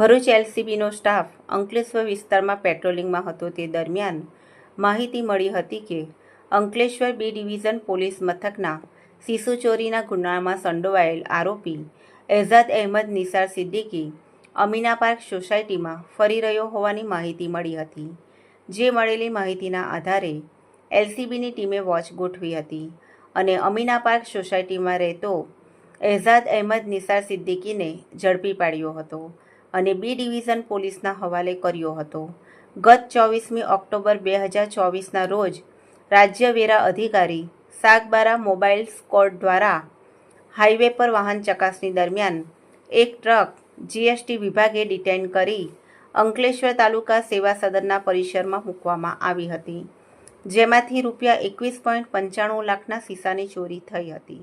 Bharuch એલસીબીનો staff Ankleshwar વિસ્તારમાં પેટ્રોલિંગમાં હતો તે દરમિયાન માહિતી મળી હતી કે અંકલેશ્વર બી ડિવિઝન પોલીસ મથકના શિશુ ચોરીના ગુનામાં સંડોવાયેલ આરોપી એઝાદ અહેમદ નિસાર સિદ્દીકી અમીના પાર્ક સોસાયટીમાં ફરી રહ્યો હોવાની માહિતી મળી હતી, જે મળેલી માહિતીના આધારે એલસીબીની ટીમે વોચ ગોઠવી હતી અને અમીના પાર્ક સોસાયટીમાં રહેતો એઝાદ અહેમદ નિસાર સિદ્દીકીને ઝડપી પાડ્યો હતો. અને બી ડિવિઝન પોલીસના હવાલે કર્યો હતો. ગત ચોવીસમી ઓક્ટોબર બે હજાર ચોવીસના રોજ રાજ્ય વેરા અધિકારી સાગબારા મોબાઈલ સ્કોડ દ્વારા હાઈવે પર વાહન ચકાસણી દરમિયાન એક ટ્રક જીએસટી વિભાગે ડિટેન કરી અંકલેશ્વર તાલુકા સેવા સદનના પરિસરમાં મૂકવામાં આવી હતી, જેમાંથી રૂપિયા એકવીસ પોઈન્ટ પંચાણું લાખના શીશાની ચોરી થઈ હતી.